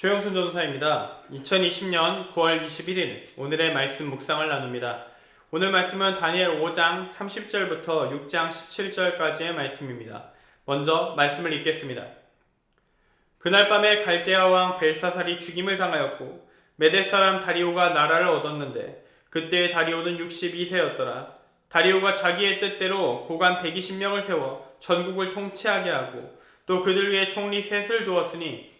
조영순 전도사입니다. 2020년 9월 21일 오늘의 말씀 묵상을 나눕니다. 오늘 말씀은 다니엘 5장 30절부터 6장 17절까지의 말씀입니다. 먼저 말씀을 읽겠습니다. 그날 밤에 갈대아 왕 벨사살이 죽임을 당하였고 메데 사람 다리오가 나라를 얻었는데 그때 다리오는 62세였더라. 다리오가 자기의 뜻대로 고관 120명을 세워 전국을 통치하게 하고 또 그들 위에 총리 셋을 두었으니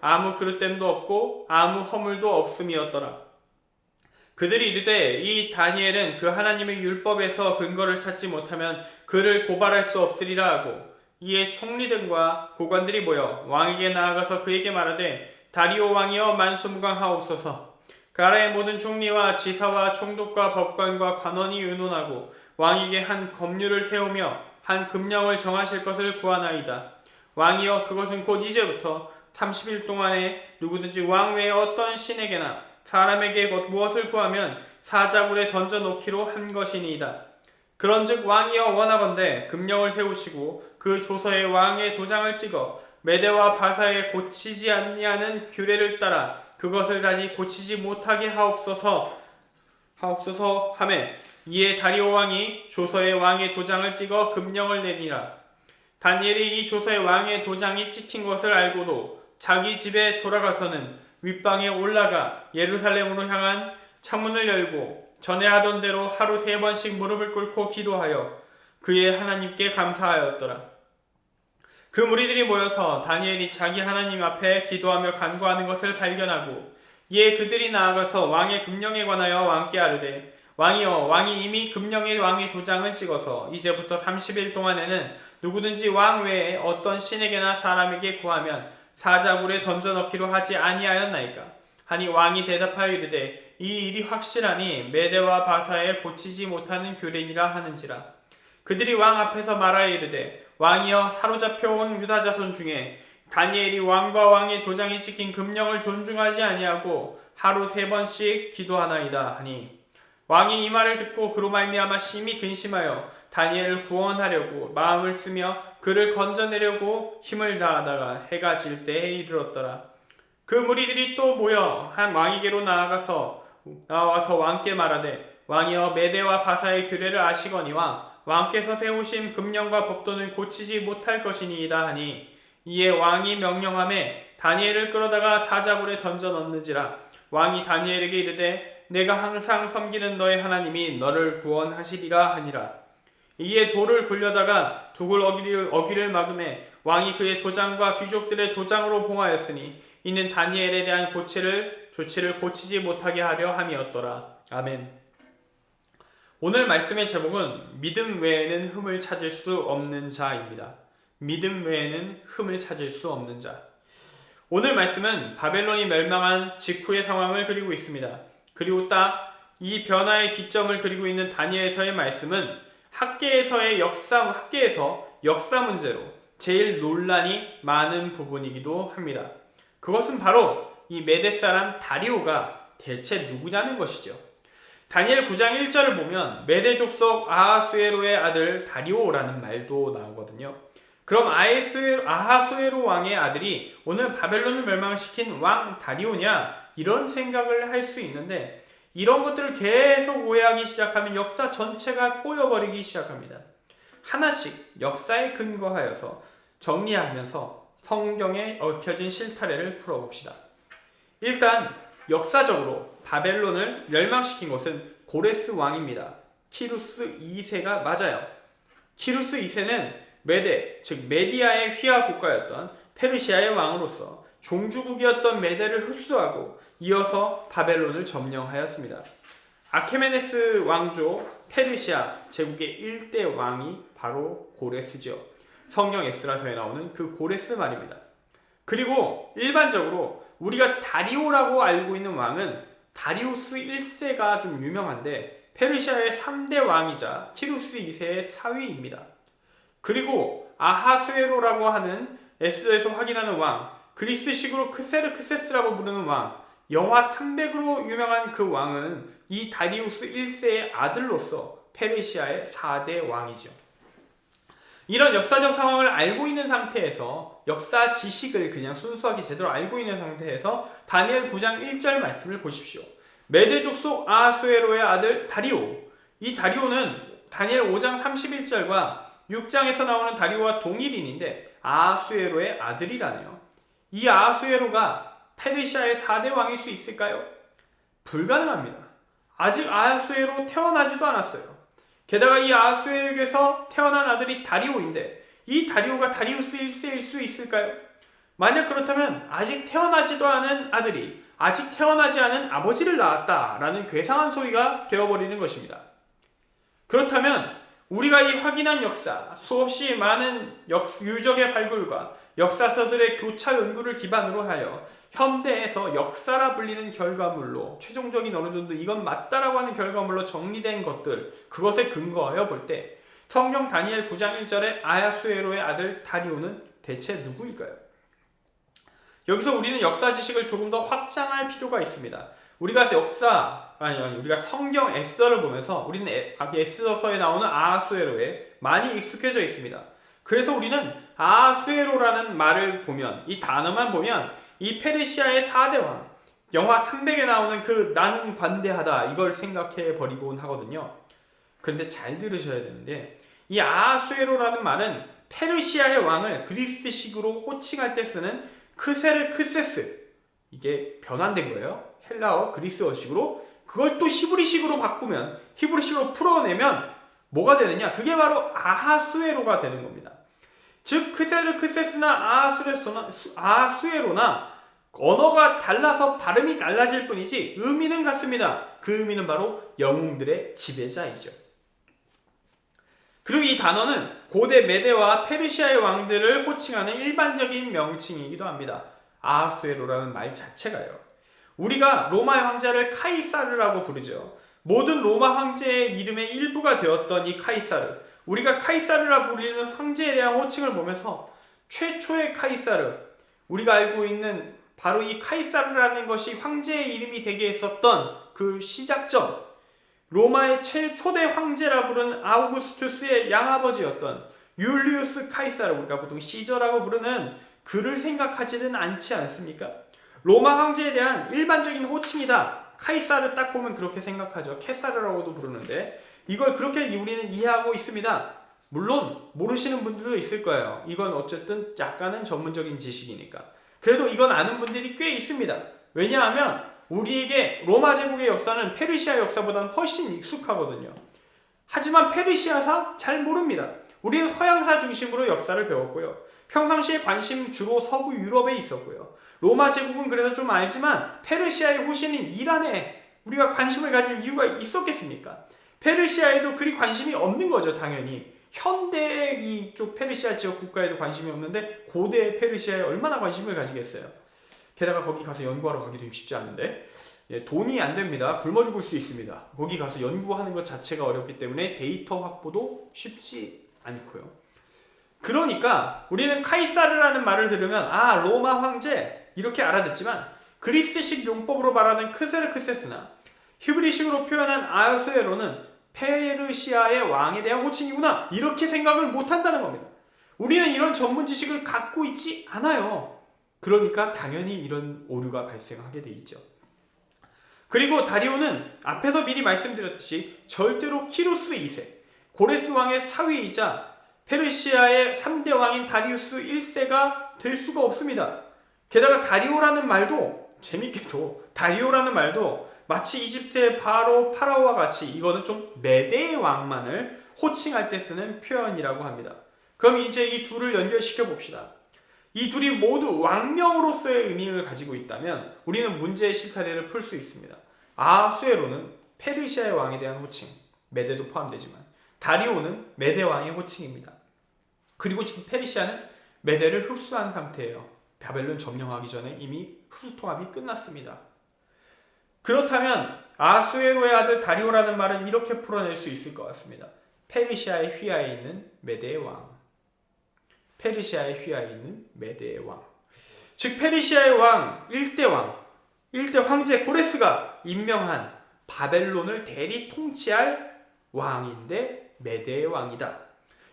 아무 그릇됨도 없고 아무 허물도 없음이었더라. 그들이 이르되 이 다니엘은 그 하나님의 율법에서 근거를 찾지 못하면 그를 고발할 수 없으리라 하고 이에 총리들과 고관들이 모여 왕에게 나아가서 그에게 말하되 다리오 왕이여 만수무강하옵소서 가라의 모든 총리와 지사와 총독과 법관과 관원이 의논하고 왕에게 한 법률을 세우며 한 금령을 정하실 것을 구하나이다. 왕이여 그것은 곧 이제부터 30일 동안에 누구든지 왕 외에 어떤 신에게나 사람에게 무엇을 구하면 사자굴에 던져 놓기로 한 것이니이다. 그런즉 왕이여 원하건대 금령을 세우시고 그 조서에 왕의 도장을 찍어 메대와 바사에 고치지 아니하는 규례를 따라 그것을 다시 고치지 못하게 하옵소서 하옵소서 하매 이에 다리오 왕이 조서에 왕의 도장을 찍어 금령을 내리라 다니엘이 이 조서에 왕의 도장이 찍힌 것을 알고도 자기 집에 돌아가서는 윗방에 올라가 예루살렘으로 향한 창문을 열고 전에 하던 대로 하루 세 번씩 무릎을 꿇고 기도하여 그의 하나님께 감사하였더라. 그 무리들이 모여서 다니엘이 자기 하나님 앞에 기도하며 간구하는 것을 발견하고 이에 그들이 나아가서 왕의 금령에 관하여 왕께 아르되 왕이여 왕이 이미 금령의 왕의 도장을 찍어서 이제부터 30일 동안에는 누구든지 왕 외에 어떤 신에게나 사람에게 구하면 사자굴에 던져 넣기로 하지 아니하였나이까? 하니 왕이 대답하여 이르되 이 일이 확실하니 메대와 바사에 고치지 못하는 규례니라 하는지라. 그들이 왕 앞에서 말하여 이르되 왕이여 사로잡혀 온 유다 자손 중에 다니엘이 왕과 왕의 도장이 찍힌 금령을 존중하지 아니하고 하루 세 번씩 기도하나이다 하니. 왕이 이 말을 듣고 그로 말미암아 심히 근심하여 다니엘을 구원하려고 마음을 쓰며 그를 건져내려고 힘을 다하다가 해가 질 때에 이르렀더라. 그 무리들이 또 모여 한 왕에게로 나아가서 나와서 왕께 말하되 왕이여 메대와 바사의 규례를 아시거니와 왕께서 세우신 금령과 법도는 고치지 못할 것이니이다 하니 이에 왕이 명령함에 다니엘을 끌어다가 사자굴에 던져 넣는지라 왕이 다니엘에게 이르되 내가 항상 섬기는 너의 하나님이 너를 구원하시리라 하니라 이에 돌을 굴려다가 두굴 어기를, 어기를 막음에 왕이 그의 도장과 귀족들의 도장으로 봉하였으니 이는 다니엘에 대한 고치를 조치를 고치지 못하게 하려 함이었더라. 아멘. 오늘 말씀의 제목은 믿음 외에는 흠을 찾을 수 없는 자입니다. 믿음 외에는 흠을 찾을 수 없는 자. 오늘 말씀은 바벨론이 멸망한 직후의 상황을 그리고 있습니다. 그리고 딱 이 변화의 기점을 그리고 있는 다니엘서의 말씀은 학계에서의 역사 학계에서 역사 문제로 제일 논란이 많은 부분이기도 합니다. 그것은 바로 이 메데 사람 다리오가 대체 누구냐는 것이죠. 다니엘 9장 1절을 보면 메데 족속 아하수에로의 아들 다리오라는 말도 나오거든요. 그럼 아하수에로, 왕의 아들이 오늘 바벨론을 멸망시킨 왕 다리오냐 이런 생각을 할 수 있는데 이런 것들을 계속 오해하기 시작하면 역사 전체가 꼬여버리기 시작합니다. 하나씩 역사에 근거하여서 정리하면서 성경에 얽혀진 실타래를 풀어봅시다. 일단 역사적으로 바벨론을 멸망시킨 것은 고레스 왕입니다. 키루스 2세가 맞아요. 키루스 2세는 메데, 즉 메디아의 휘하 국가였던 페르시아의 왕으로서 종주국이었던 메데를 흡수하고 이어서 바벨론을 점령하였습니다. 아케메네스 왕조 페르시아 제국의 1대 왕이 바로 고레스죠. 성경 에스라서에 나오는 그 고레스 말입니다. 그리고 일반적으로 우리가 다리오라고 알고 있는 왕은 다리우스 1세가 좀 유명한데 페르시아의 3대 왕이자 티루스 2세의 사위입니다. 그리고 아하수에로라고 하는 에스더에서 확인하는 왕, 그리스식으로 크세르크세스라고 부르는 왕, 영화 300으로 유명한 그 왕은 이 다리우스 1세의 아들로서 페르시아의 4대 왕이죠. 이런 역사적 상황을 알고 있는 상태에서 역사 지식을 그냥 순수하게 제대로 알고 있는 상태에서 다니엘 9장 1절 말씀을 보십시오. 메대 족 속 아하수에로의 아들 다리오. 이 다리오는 다니엘 5장 31절과 6장에서 나오는 다리오와 동일인인데 아하수에로의 아들이라네요. 이 아하수에로가 페르시아의 4대 왕일 수 있을까요? 불가능합니다. 아직 아하수에로 태어나지도 않았어요. 게다가 이 아하수에로에게서 태어난 아들이 다리오인데 이 다리오가 다리우스 1세일 수 있을까요? 만약 그렇다면 아직 태어나지도 않은 아들이 아직 태어나지 않은 아버지를 낳았다라는 괴상한 소리가 되어버리는 것입니다. 그렇다면 우리가 이 확인한 역사, 수없이 많은 역, 유적의 발굴과 역사서들의 교차 연구를 기반으로 하여 현대에서 역사라 불리는 결과물로 최종적인 어느 정도 이건 맞다라고 하는 결과물로 정리된 것들 그것에 근거하여 볼 때 성경 다니엘 9장 1절에 아야수에로의 아들 다리오는 대체 누구일까요? 여기서 우리는 역사 지식을 조금 더 확장할 필요가 있습니다. 우리가 역사 아니 아니 우리가 성경 에스더를 보면서 우리는 에, 에스더서에 나오는 아하수에로에 많이 익숙해져 있습니다. 그래서 우리는 아하수에로라는 말을 보면 이 단어만 보면 이 페르시아의 4대 왕 영화 300에 나오는 그 나는 관대하다 이걸 생각해 버리곤 하거든요. 그런데 잘 들으셔야 되는데 이 아하수에로라는 말은 페르시아의 왕을 그리스식으로 호칭할 때 쓰는 크세르크세스 이게 변환된 거예요. 헬라어 그리스어식으로 그걸 또 히브리식으로 바꾸면 히브리식으로 풀어내면 뭐가 되느냐? 그게 바로 아하수에로가 되는 겁니다. 즉 크세르크세스나 아하수에로나 아하수에로나 언어가 달라서 발음이 달라질 뿐이지 의미는 같습니다. 그 의미는 바로 영웅들의 지배자이죠. 그리고 이 단어는 고대 메데와 페르시아의 왕들을 호칭하는 일반적인 명칭이기도 합니다. 아하수에로라는 말 자체가요. 우리가 로마의 황제를 카이사르라고 부르죠. 모든 로마 황제의 이름의 일부가 되었던 이 카이사르. 우리가 카이사르라 불리는 황제에 대한 호칭을 보면서 최초의 카이사르, 우리가 알고 있는 바로 이 카이사르라는 것이 황제의 이름이 되게 했었던 그 시작점, 로마의 최초대 황제라 부르는 아우구스투스의 양아버지였던 율리우스 카이사르, 우리가 보통 시저라고 부르는 그를 생각하지는 않지 않습니까? 로마 황제에 대한 일반적인 호칭이다. 카이사르 딱 보면 그렇게 생각하죠. 케사르라고도 부르는데 이걸 그렇게 우리는 이해하고 있습니다. 물론 모르시는 분들도 있을 거예요. 이건 어쨌든 약간은 전문적인 지식이니까. 그래도 이건 아는 분들이 꽤 있습니다. 왜냐하면 우리에게 로마 제국의 역사는 페르시아 역사보다는 훨씬 익숙하거든요. 하지만 페르시아사 잘 모릅니다. 우리는 서양사 중심으로 역사를 배웠고요. 평상시에 관심 주로 서부 유럽에 있었고요. 로마 제국은 그래서 좀 알지만 페르시아의 후신인 이란에 우리가 관심을 가질 이유가 있었겠습니까? 페르시아에도 그리 관심이 없는 거죠, 당연히. 현대 이쪽 페르시아 지역 국가에도 관심이 없는데 고대 페르시아에 얼마나 관심을 가지겠어요? 게다가 거기 가서 연구하러 가기도 쉽지 않은데 예, 돈이 안 됩니다. 굶어 죽을 수 있습니다. 거기 가서 연구하는 것 자체가 어렵기 때문에 데이터 확보도 쉽지 않고요. 그러니까 우리는 카이사르라는 말을 들으면 아 로마 황제 이렇게 알아듣지만 그리스식 용법으로 말하는 크세르크세스나 히브리식으로 표현한 아요스에로는 페르시아의 왕에 대한 호칭이구나 이렇게 생각을 못 한다는 겁니다. 우리는 이런 전문 지식을 갖고 있지 않아요. 그러니까 당연히 이런 오류가 발생하게 돼 있죠. 그리고 다리오는 앞에서 미리 말씀드렸듯이 절대로 키루스 2세, 고레스 왕의 사위이자 페르시아의 3대 왕인 다리우스 1세가 될 수가 없습니다. 게다가 다리오라는 말도 재밌게도 다리오라는 말도 마치 이집트의 바로 파라오와 같이 이거는 좀 메대의 왕만을 호칭할 때 쓰는 표현이라고 합니다. 그럼 이제 이 둘을 연결시켜 봅시다. 이 둘이 모두 왕명으로서의 의미를 가지고 있다면 우리는 문제의 실타래를 풀 수 있습니다. 아수에로는 페르시아의 왕에 대한 호칭, 메대도 포함되지만 다리오는 메대 왕의 호칭입니다. 그리고 지금 페르시아는 메대를 흡수한 상태예요. 바벨론 점령하기 전에 이미 흡수 통합이 끝났습니다. 그렇다면 아수에로의 아들 다리오라는 말은 이렇게 풀어낼 수 있을 것 같습니다. 페르시아의 휘하에 있는 메대의 왕. 페르시아의 휘하에 있는 메대의 왕. 즉 페르시아의 왕, 일대 왕, 일대 황제 고레스가 임명한 바벨론을 대리 통치할 왕인데 메대의 왕이다.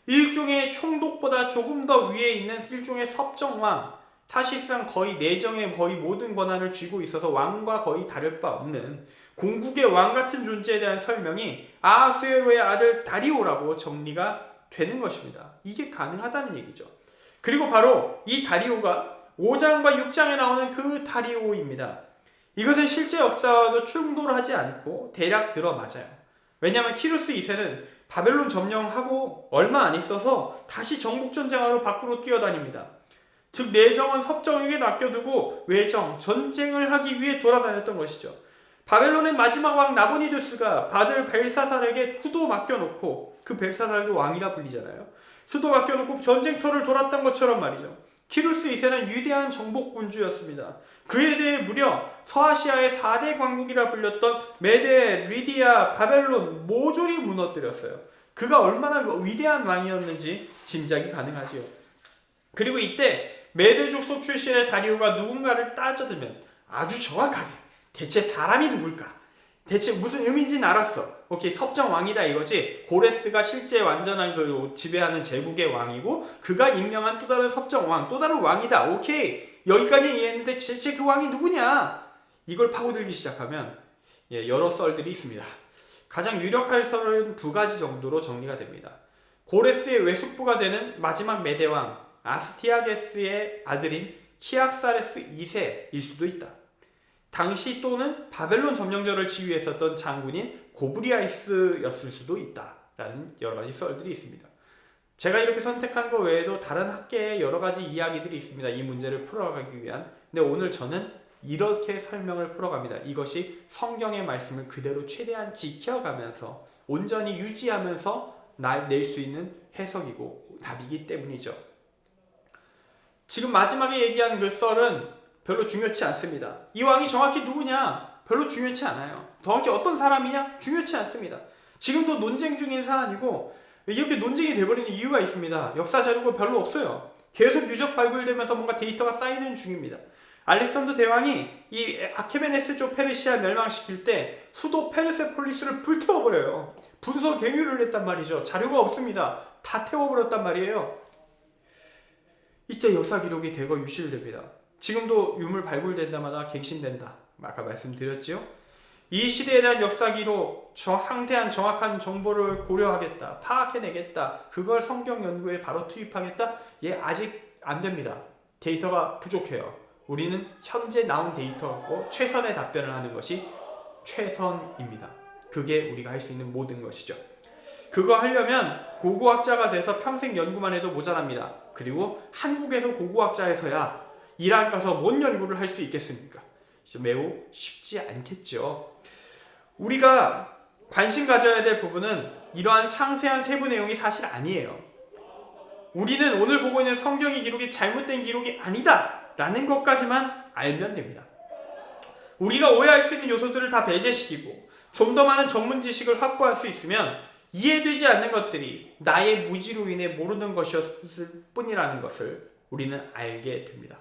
일종의 총독보다 조금 더 위에 있는 일종의 섭정왕, 사실상 거의 내정의 거의 모든 권한을 쥐고 있어서 왕과 거의 다를 바 없는 공국의 왕 같은 존재에 대한 설명이 아수에로의 아들 다리오라고 정리가 되는 것입니다. 이게 가능하다는 얘기죠. 그리고 바로 이 다리오가 5장과 6장에 나오는 그 다리오입니다. 이것은 실제 역사와도 충돌하지 않고 대략 들어맞아요. 왜냐하면 키루스 2세는 바벨론 점령하고 얼마 안 있어서 다시 정복전쟁하러 밖으로 뛰어다닙니다. 즉 내정은 섭정에게 맡겨두고 외정, 전쟁을 하기 위해 돌아다녔던 것이죠. 바벨론의 마지막 왕 나보니두스가 바들 벨사살에게 수도 맡겨놓고 그 벨사살도 왕이라 불리잖아요. 수도 맡겨놓고 전쟁터를 돌았던 것처럼 말이죠. 키루스 2세는 위대한 정복군주였습니다. 그에 대해 무려 서아시아의 4대 왕국이라 불렸던 메데, 리디아, 바벨론 모조리 무너뜨렸어요. 그가 얼마나 위대한 왕이었는지 짐작이 가능하지요. 그리고 이때 메데 족속 출신의 다리오가 누군가를 따져들면 아주 정확하게 대체 사람이 누굴까? 대체 무슨 의미인지는 알았어. 오케이 섭정 왕이다 이거지. 고레스가 실제 완전한 그 지배하는 제국의 왕이고 그가 임명한 또 다른 섭정 왕, 또 다른 왕이다. 오케이 여기까지 이해했는데 대체 그 왕이 누구냐? 이걸 파고들기 시작하면 예, 여러 썰들이 있습니다. 가장 유력할 썰은 두 가지 정도로 정리가 됩니다. 고레스의 외숙부가 되는 마지막 메대왕 아스티아게스의 아들인 키악사레스 2세일 수도 있다. 당시 또는 바벨론 점령전을 지휘했었던 장군인 고브리아이스였을 수도 있다라는 여러 가지 썰들이 있습니다. 제가 이렇게 선택한 것 외에도 다른 학계에 여러 가지 이야기들이 있습니다. 이 문제를 풀어가기 위한. 근데 오늘 저는 이렇게 설명을 풀어갑니다. 이것이 성경의 말씀을 그대로 최대한 지켜가면서 온전히 유지하면서 낼 수 있는 해석이고 답이기 때문이죠. 지금 마지막에 얘기한 그 썰은 별로 중요치 않습니다. 이 왕이 정확히 누구냐? 별로 중요치 않아요. 정확히 어떤 사람이냐? 중요치 않습니다. 지금도 논쟁 중인 사안이고 이렇게 논쟁이 돼버리는 이유가 있습니다. 역사 자료가 별로 없어요. 계속 유적 발굴되면서 뭔가 데이터가 쌓이는 중입니다. 알렉산더 대왕이 이 아케메네스 쪽 페르시아 멸망시킬 때 수도 페르세폴리스를 불태워버려요. 분서 갱유를 했단 말이죠. 자료가 없습니다. 다 태워버렸단 말이에요. 이때 역사 기록이 대거 유실됩니다. 지금도 유물 발굴될 때마다 갱신된다. 아까 말씀드렸죠? 이 시대에 대한 역사 기록, 상대한 정확한 정보를 고려하겠다, 파악해내겠다, 그걸 성경 연구에 바로 투입하겠다? 예, 아직 안 됩니다. 데이터가 부족해요. 우리는 현재 나온 데이터 갖고 최선의 답변을 하는 것이 최선입니다. 그게 우리가 할 수 있는 모든 것이죠. 그거 하려면 고고학자가 돼서 평생 연구만 해도 모자랍니다. 그리고 한국에서 고고학자에서야 이란 가서 뭔 연구를 할 수 있겠습니까? 매우 쉽지 않겠죠. 우리가 관심 가져야 될 부분은 이러한 상세한 세부 내용이 사실 아니에요. 우리는 오늘 보고 있는 성경의 기록이 잘못된 기록이 아니다. 라는 것까지만 알면 됩니다. 우리가 오해할 수 있는 요소들을 다 배제시키고 좀 더 많은 전문 지식을 확보할 수 있으면 이해되지 않는 것들이 나의 무지로 인해 모르는 것이었을 뿐이라는 것을 우리는 알게 됩니다.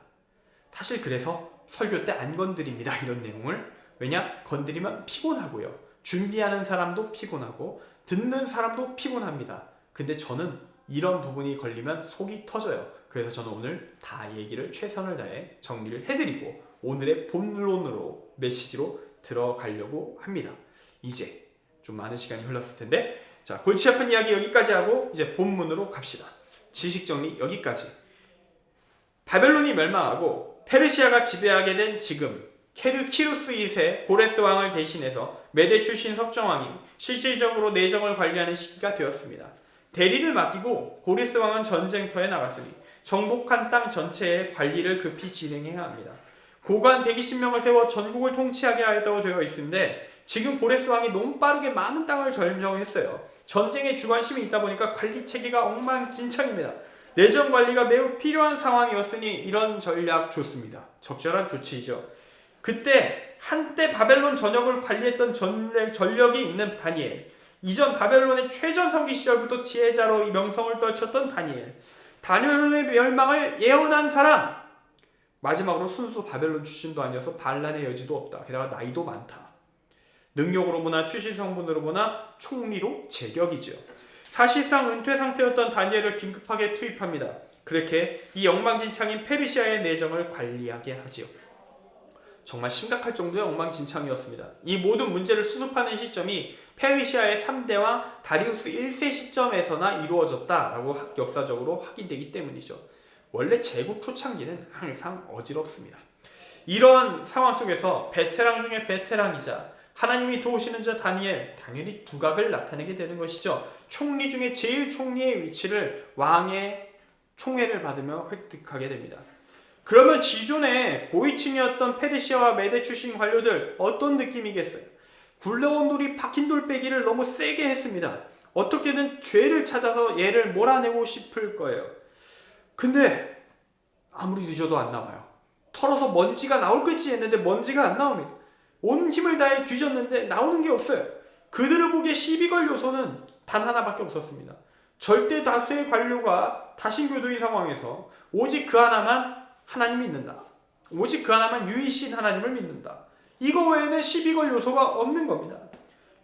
사실 그래서 설교 때 안 건드립니다. 이런 내용을. 왜냐? 건드리면 피곤하고요. 준비하는 사람도 피곤하고 듣는 사람도 피곤합니다. 근데 저는 이런 부분이 걸리면 속이 터져요. 그래서 저는 오늘 다 얘기를 최선을 다해 정리를 해드리고 오늘의 본론으로 메시지로 들어가려고 합니다. 이제 좀 많은 시간이 흘렀을 텐데 자 골치 아픈 이야기 여기까지 하고 이제 본문으로 갑시다. 지식 정리 여기까지. 바벨론이 멸망하고 페르시아가 지배하게 된 지금 케르 키루스 2세 고레스 왕을 대신해서 메대 출신 석정왕이 실질적으로 내정을 관리하는 시기가 되었습니다. 대리를 맡기고 고레스 왕은 전쟁터에 나갔으니 정복한 땅 전체의 관리를 급히 진행해야 합니다. 고관 120명을 세워 전국을 통치하게 하였다고 되어 있는데 지금 고레스 왕이 너무 빠르게 많은 땅을 점령했어요. 전쟁에 주관심이 있다 보니까 관리 체계가 엉망진창입니다. 내정 관리가 매우 필요한 상황이었으니 이런 전략 좋습니다. 적절한 조치이죠. 그때 한때 바벨론 전역을 관리했던 전략, 전력이 있는 다니엘. 이전 바벨론의 최전성기 시절부터 지혜자로 이 명성을 떨쳤던 다니엘. 다니엘의 멸망을 예언한 사람. 마지막으로 순수 바벨론 출신도 아니어서 반란의 여지도 없다. 게다가 나이도 많다. 능력으로 보나 출신 성분으로 보나 총리로 제격이죠. 사실상 은퇴 상태였던 다니엘을 긴급하게 투입합니다. 그렇게 이 엉망진창인 페르시아의 내정을 관리하게 하지요. 정말 심각할 정도의 엉망진창이었습니다. 이 모든 문제를 수습하는 시점이 페르시아의 3대와 다리우스 1세 시점에서나 이루어졌다라고 학- 역사적으로 확인되기 때문이죠. 원래 제국 초창기는 항상 어지럽습니다. 이러한 상황 속에서 베테랑 중에 베테랑이자 하나님이 도우시는 자 다니엘 당연히 두각을 나타내게 되는 것이죠. 총리 중에 제일 총리의 위치를 왕의 총애를 받으며 획득하게 됩니다. 그러면 기존의 고위층이었던 페르시아와 메데 출신 관료들 어떤 느낌이겠어요? 굴러온 돌이 박힌 돌빼기를 너무 세게 했습니다. 어떻게든 죄를 찾아서 얘를 몰아내고 싶을 거예요. 근데 아무리 늦어도 안 나와요. 털어서 먼지가 나올 것지 했는데 먼지가 안 나옵니다. 온 힘을 다해 뒤졌는데 나오는 게 없어요. 그들을 보기에 시비 걸 요소는 단 하나밖에 없었습니다. 절대 다수의 관료가 다신교도인 상황에서 오직 그 하나만 하나님 믿는다. 오직 그 하나만 유일신 하나님을 믿는다. 이거 외에는 시비 걸 요소가 없는 겁니다.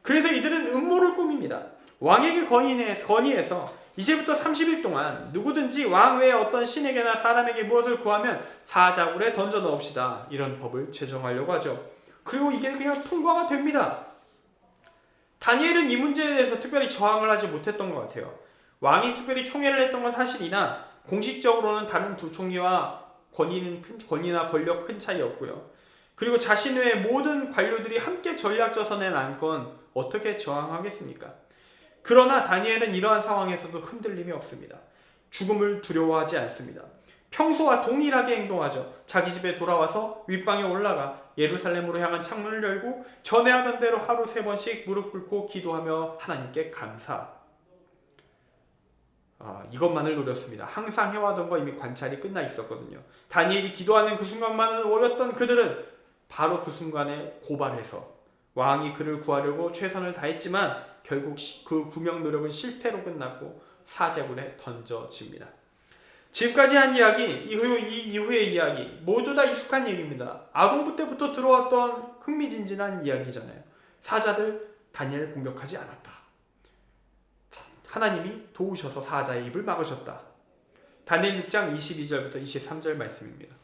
그래서 이들은 음모를 꾸밉니다. 왕에게 건의해서, 이제부터 30일 동안 누구든지 왕 외에 어떤 신에게나 사람에게 무엇을 구하면 사자굴에 던져 넣읍시다. 이런 법을 제정하려고 하죠. 그리고 이게 그냥 통과가 됩니다. 다니엘은 이 문제에 대해서 특별히 저항을 하지 못했던 것 같아요. 왕이 특별히 총애를 했던 건 사실이나 공식적으로는 다른 두 총리와 권위는 큰, 권위나 권력 큰 차이 없고요. 그리고 자신 외의 모든 관료들이 함께 전략조선에 난건 어떻게 저항하겠습니까? 그러나 다니엘은 이러한 상황에서도 흔들림이 없습니다. 죽음을 두려워하지 않습니다. 평소와 동일하게 행동하죠. 자기 집에 돌아와서 윗방에 올라가 예루살렘으로 향한 창문을 열고 전에 하던 대로 하루 세 번씩 무릎 꿇고 기도하며 하나님께 감사. 아, 이것만을 노렸습니다. 항상 해와던 거 이미 관찰이 끝나 있었거든요. 다니엘이 기도하는 그 순간만을 노렸던 그들은 바로 그 순간에 고발해서 왕이 그를 구하려고 최선을 다했지만 결국 시- 그 구명 노력은 실패로 끝났고 사제굴에 던져집니다. 지금까지 한 이야기, 이후, 이 이후의 이야기 모두 다 익숙한 얘기입니다. 아동부 때부터 들어왔던 흥미진진한 이야기잖아요. 사자들 다니엘을 공격하지 않았다. 하나님이 도우셔서 사자의 입을 막으셨다. 다니엘 6장 22절부터 23절 말씀입니다.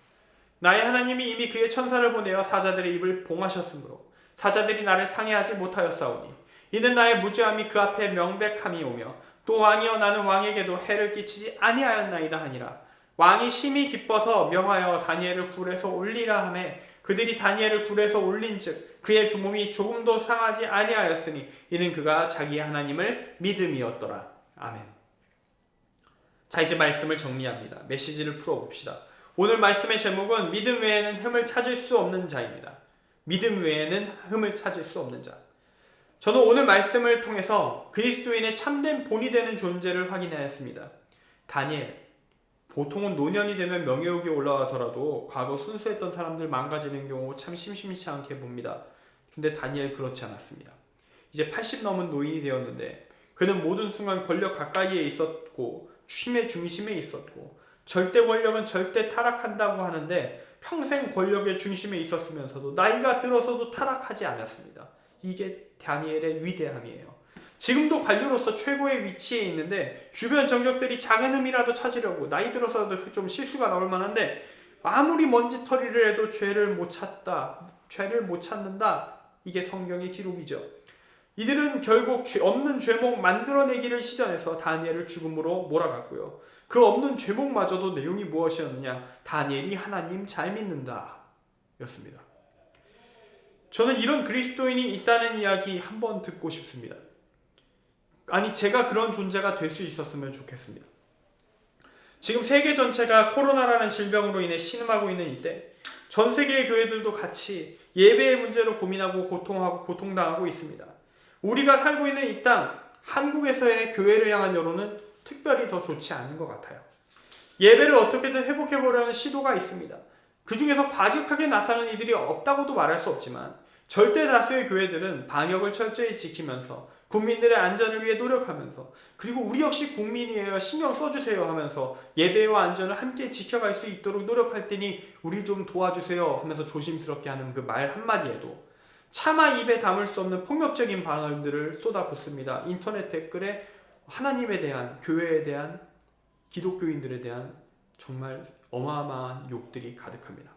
나의 하나님이 이미 그의 천사를 보내어 사자들의 입을 봉하셨으므로 사자들이 나를 상해하지 못하였사오니 이는 나의 무죄함이 그 앞에 명백함이 오며 또 왕이여 나는 왕에게도 해를 끼치지 아니하였나이다 하니라 왕이 심히 기뻐서 명하여 다니엘을 굴에서 올리라 하매 그들이 다니엘을 굴에서 올린즉 그의 주몸이 조금도 상하지 아니하였으니 이는 그가 자기 하나님을 믿음이었더라 아멘. 자 이제 말씀을 정리합니다. 메시지를 풀어봅시다. 오늘 말씀의 제목은 믿음 외에는 흠을 찾을 수 없는 자입니다. 믿음 외에는 흠을 찾을 수 없는 자. 저는 오늘 말씀을 통해서 그리스도인의 참된 본이 되는 존재를 확인하였습니다. 다니엘. 보통은 노년이 되면 명예욕이 올라와서라도 과거 순수했던 사람들 망가지는 경우 참 심심치 않게 봅니다. 근데 다니엘 그렇지 않았습니다. 이제 80 넘은 노인이 되었는데 그는 모든 순간 권력 가까이에 있었고 힘의 중심에 있었고 절대 권력은 절대 타락한다고 하는데 평생 권력의 중심에 있었으면서도 나이가 들어서도 타락하지 않았습니다. 이게 다니엘의 위대함이에요. 지금도 관료로서 최고의 위치에 있는데 주변 정적들이 작은 흠이라도 찾으려고 나이 들어서도 좀 실수가 나올 만한데 아무리 먼지털이를 해도 죄를 못 찾다, 죄를 못 찾는다. 이게 성경의 기록이죠. 이들은 결국 죄 없는 죄목 만들어내기를 시전해서 다니엘을 죽음으로 몰아갔고요. 그 없는 죄목마저도 내용이 무엇이었느냐? 다니엘이 하나님 잘 믿는다. 였습니다. 저는 이런 그리스도인이 있다는 이야기 한번 듣고 싶습니다. 아니, 제가 그런 존재가 될 수 있었으면 좋겠습니다. 지금 세계 전체가 코로나라는 질병으로 인해 신음하고 있는 이때, 전 세계의 교회들도 같이 예배의 문제로 고민하고 고통하고 고통당하고 있습니다. 우리가 살고 있는 이 땅, 한국에서의 교회를 향한 여론은 특별히 더 좋지 않은 것 같아요. 예배를 어떻게든 회복해 보려는 시도가 있습니다. 그 중에서 과격하게 나서는 이들이 없다고도 말할 수 없지만 절대 다수의 교회들은 방역을 철저히 지키면서 국민들의 안전을 위해 노력하면서 그리고 우리 역시 국민이에요 신경 써주세요 하면서 예배와 안전을 함께 지켜갈 수 있도록 노력할 테니 우리 좀 도와주세요 하면서 조심스럽게 하는 그 말 한마디에도 차마 입에 담을 수 없는 폭력적인 발언들을 쏟아붓습니다. 인터넷 댓글에 하나님에 대한 교회에 대한 기독교인들에 대한 정말 어마어마한 욕들이 가득합니다.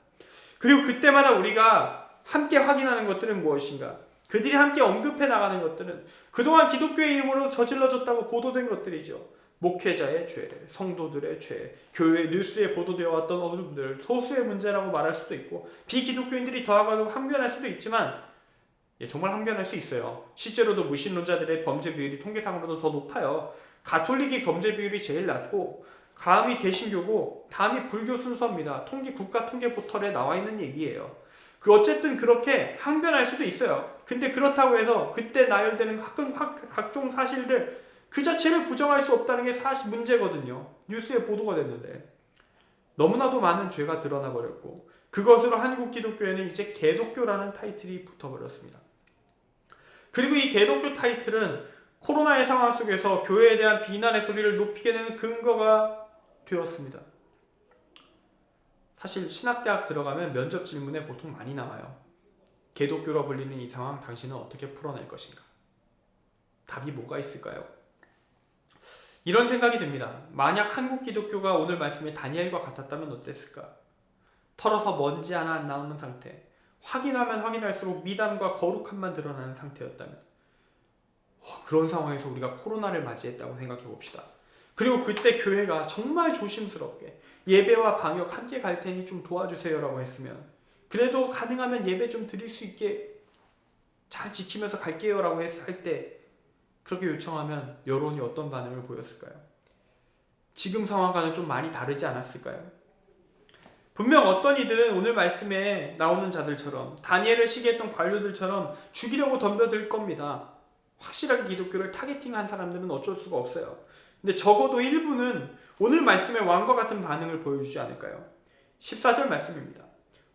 그리고 그때마다 우리가 함께 확인하는 것들은 무엇인가? 그들이 함께 언급해 나가는 것들은 그동안 기독교의 이름으로 저질러졌다고 보도된 것들이죠. 목회자의 죄, 성도들의 죄, 교회 뉴스에 보도되어 왔던 어둠들, 소수의 문제라고 말할 수도 있고 비기독교인들이 더하고 항변할 수도 있지만 예, 정말 항변할 수 있어요. 실제로도 무신론자들의 범죄 비율이 통계상으로도 더 높아요. 가톨릭이 범죄 비율이 제일 낮고 다음이 개신교고 다음이 불교 순서입니다. 통계 국가 통계 포털에 나와 있는 얘기예요. 그 어쨌든 그렇게 항변할 수도 있어요. 근데 그렇다고 해서 그때 나열되는 각- 각종 사실들 그 자체를 부정할 수 없다는 게 사실 문제거든요. 뉴스에 보도가 됐는데 너무나도 많은 죄가 드러나 버렸고 그것으로 한국 기독교에는 이제 개독교라는 타이틀이 붙어버렸습니다. 그리고 이 개독교 타이틀은 코로나의 상황 속에서 교회에 대한 비난의 소리를 높이게 되는 근거가 되었습니다. 사실 신학대학 들어가면 면접 질문에 보통 많이 나와요. 개독교로 불리는 이 상황 당신은 어떻게 풀어낼 것인가? 답이 뭐가 있을까요? 이런 생각이 듭니다. 만약 한국 기독교가 오늘 말씀의 다니엘과 같았다면 어땠을까? 털어서 먼지 하나 안 나오는 상태. 확인하면 확인할수록 미담과 거룩함만 드러나는 상태였다면 어, 그런 상황에서 우리가 코로나를 맞이했다고 생각해 봅시다. 그리고 그때 교회가 정말 조심스럽게 예배와 방역 함께 갈 테니 좀 도와주세요라고 했으면 그래도 가능하면 예배 좀 드릴 수 있게 잘 지키면서 갈게요라고 할 때 그렇게 요청하면 여론이 어떤 반응을 보였을까요? 지금 상황과는 좀 많이 다르지 않았을까요? 분명 어떤 이들은 오늘 말씀에 나오는 자들처럼 다니엘을 시기했던 관료들처럼 죽이려고 덤벼들 겁니다. 확실하게 기독교를 타겟팅한 사람들은 어쩔 수가 없어요. 근데 적어도 일부는 오늘 말씀의 왕과 같은 반응을 보여주지 않을까요? 14절 말씀입니다.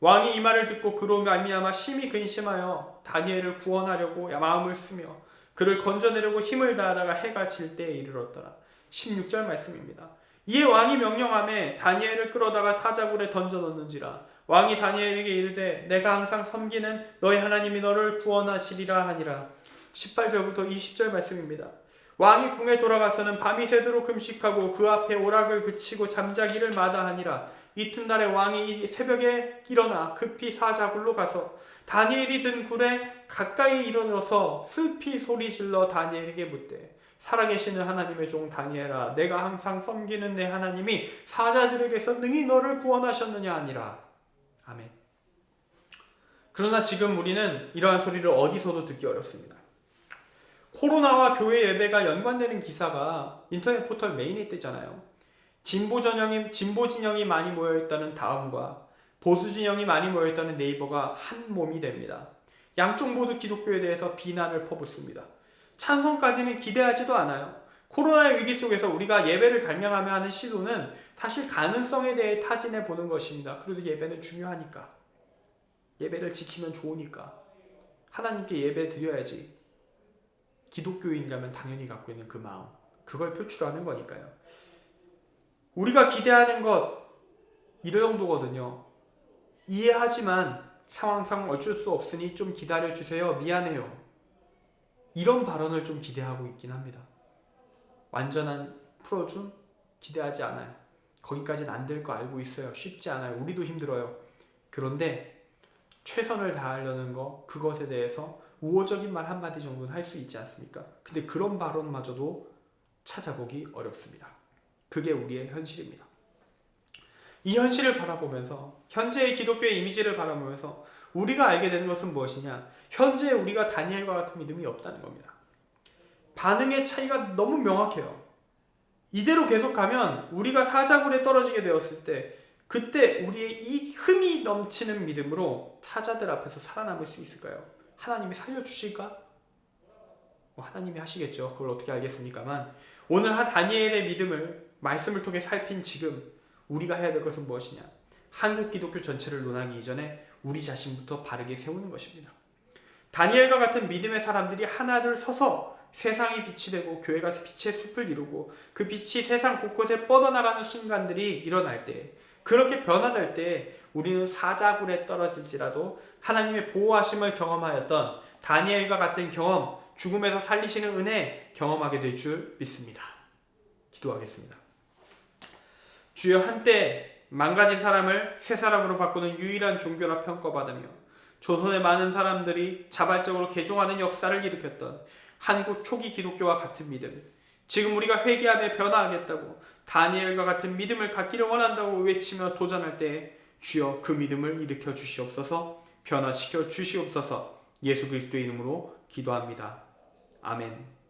왕이 이 말을 듣고 그로 말미암아 심히 근심하여 다니엘을 구원하려고 마음을 쓰며 그를 건져내려고 힘을 다하다가 해가 질 때에 이르렀더라. 16절 말씀입니다. 이에 왕이 명령함에 다니엘을 끌어다가 타자굴에 던져 넣는지라 왕이 다니엘에게 이르되 내가 항상 섬기는 너희 하나님이 너를 구원하시리라 하니라 18절부터 20절 말씀입니다. 왕이 궁에 돌아가서는 밤이 새도록 금식하고 그 앞에 오락을 그치고 잠자기를 마다하니라. 이튿날에 왕이 새벽에 일어나 급히 사자굴로 가서 다니엘이 든 굴에 가까이 일어나서 슬피 소리 질러 다니엘에게 묻되 살아계시는 하나님의 종 다니엘아 내가 항상 섬기는 내 하나님이 사자들에게서 능히 너를 구원하셨느냐 아니라. 아멘. 그러나 지금 우리는 이러한 소리를 어디서도 듣기 어렵습니다 코로나와 교회 예배가 연관되는 기사가 인터넷 포털 메인에 뜨잖아요 진보 전형이 진보 진영이 많이 모여 있다는 다음과 보수 진영이 많이 모여 있다는 네이버가 한 몸이 됩니다. 양쪽 모두 기독교에 대해서 비난을 퍼붓습니다. 찬성까지는 기대하지도 않아요. 코로나의 위기 속에서 우리가 예배를 갈망하며 하는 시도는 사실 가능성에 대해 타진해 보는 것입니다. 그래도 예배는 중요하니까. 예배를 지키면 좋으니까. 하나님께 예배 드려야지. 기독교인이라면 당연히 갖고 있는 그 마음. 그걸 표출하는 거니까요. 우리가 기대하는 것, 이 정도거든요. 이해하지만 상황상 어쩔 수 없으니 좀 기다려 주세요. 미안해요. 이런 발언을 좀 기대하고 있긴 합니다. 완전한 풀어준 기대하지 않아요. 거기까지는 안 될 거 알고 있어요. 쉽지 않아요. 우리도 힘들어요. 그런데 최선을 다하려는 거 그것에 대해서 우호적인 말 한마디 정도는 할 수 있지 않습니까? 근데 그런 발언마저도 찾아보기 어렵습니다. 그게 우리의 현실입니다. 이 현실을 바라보면서 현재의 기독교의 이미지를 바라보면서 우리가 알게 되는 것은 무엇이냐? 현재 우리가 다니엘과 같은 믿음이 없다는 겁니다. 반응의 차이가 너무 명확해요. 이대로 계속 가면 우리가 사자굴에 떨어지게 되었을 때 그때 우리의 이 흠이 넘치는 믿음으로 사자들 앞에서 살아남을 수 있을까요? 하나님이 살려주실까? 뭐 하나님이 하시겠죠. 그걸 어떻게 알겠습니까만 오늘 한 다니엘의 믿음을 말씀을 통해 살핀 지금 우리가 해야 될 것은 무엇이냐? 한국 기독교 전체를 논하기 이전에 우리 자신부터 바르게 세우는 것입니다. 다니엘과 같은 믿음의 사람들이 하나둘 서서 세상이 빛이 되고 교회가 빛의 숲을 이루고 그 빛이 세상 곳곳에 뻗어나가는 순간들이 일어날 때 그렇게 변화될 때 우리는 사자굴에 떨어질지라도 하나님의 보호하심을 경험하였던 다니엘과 같은 경험, 죽음에서 살리시는 은혜 경험하게 될 줄 믿습니다. 기도하겠습니다. 주여 한때 망가진 사람을 새 사람으로 바꾸는 유일한 종교라 평가받으며 조선의 많은 사람들이 자발적으로 개종하는 역사를 일으켰던 한국 초기 기독교와 같은 믿음. 지금 우리가 회개하며 변화하겠다고 다니엘과 같은 믿음을 갖기를 원한다고 외치며 도전할 때 주여 그 믿음을 일으켜 주시옵소서 변화시켜 주시옵소서 예수 그리스도의 이름으로 기도합니다. 아멘.